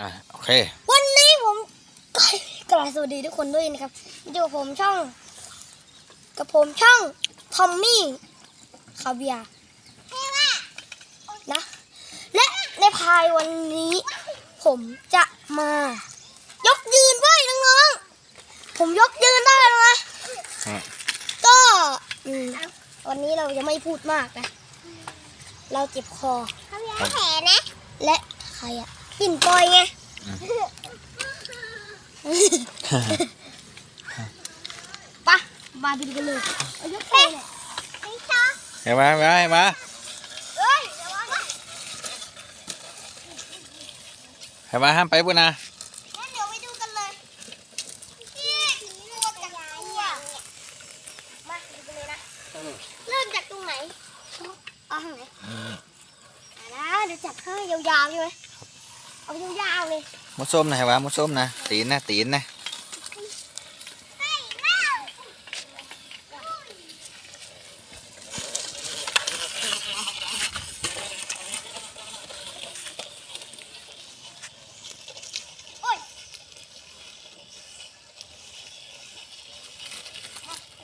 อะโอเค วันนี้ผมกราบสวัสดีทุกคนด้วยนะครับอยู่กับผมช่อง กับผมช่องทอมมี่คาเบียร์นะ และในภายวันนี้ ผมจะมา ยกยืนไว้น้องๆผมยกยืนได้แล้วนะอืมก็อืมวันนี้เราจะไม่พูดมากนะ เราเจ็บคอเขามีแผลนะ และใครอะ ปิ่นปอยไงปะมาดูกันเลยเอายกไปเลยไม่ชอบเห็นไหมเห็นไหมเห็นไหมเอ้ยระวังนะเห็นไหมห้ามไปบุญนะงั้นเดี๋ยวไปดูกันเลยนี่ผีเลือดจากตัวมาดูกันเลยนะเริ่มจากตรงไหนเอาทางไหนอ่านะเดี๋ยวจับให้ยาวๆใช่ไหม เอายาวๆเลยมุดส้มนะเห็นไหมมุดส้มนะตีนนะตีนนะเฮ้ยเล่า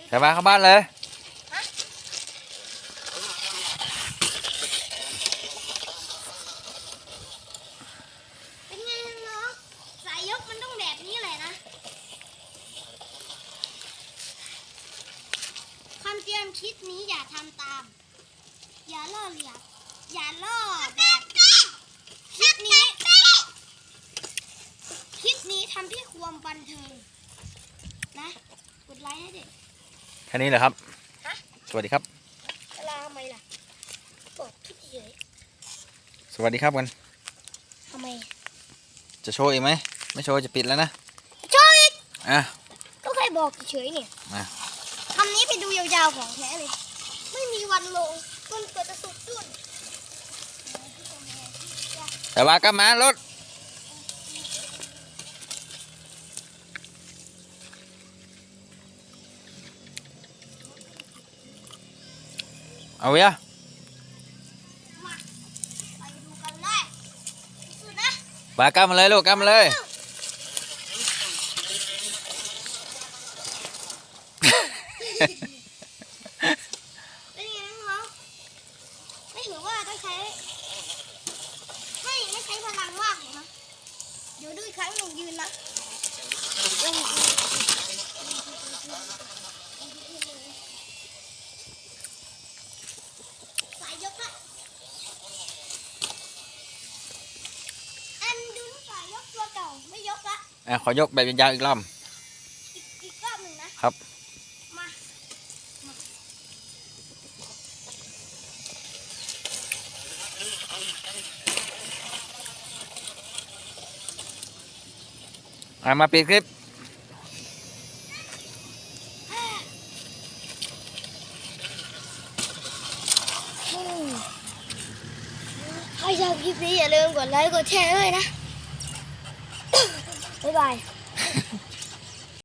เห็นไหมเข้าบ้านเลย เป็นไงน้องสายยกมันต้องแบบนี้เลยนะคำเตรียม คิดนี้อย่าทำตาม อย่าล่อเหลี่ยมอย่าล่อแบบคลิปนี้คลิปนี้ทำที่ความบันเทิงนะกดไลค์ให้เด็กแค่นี้เหรอครับ ฮะสวัสดีครับ เวลาทำไมล่ะบอกคิดเฉยสวัสดีครับกันทำไมจะโชว์อีกไหมไม่โชว์จะปิดแล้วนะช่วยอีกอะก็แค่บอกเฉยๆเนี่ย มา คำนี้ไปดูยาวๆของแท้เลย ไม่มีวันลงจนเกิดจะสุดจุนแต่ว่าก็มารถเอาเวียมาไปดูกันเลยสุดนะปากล้ามาเลยลูกกล้ามาเลย เป็นยังไงน้องไม่ถือว่าต้องใช้ให้ไม่ใช้พลังมากเลยนะเดี๋ยวดูอีกครั้งหนึ่งยืนนะลงสายยกละอันดูสายยกตัวเก่าไม่ยกละอะขอยกแบบยาวๆอีกรอบอีกอีกรอบหนึ่งนะครับ อะมาปิดคลิปอืมถ้าชอบคลิปนี้อย่าลืมกดไลค์กดแชร์ด้วยนะ บ๊ายบาย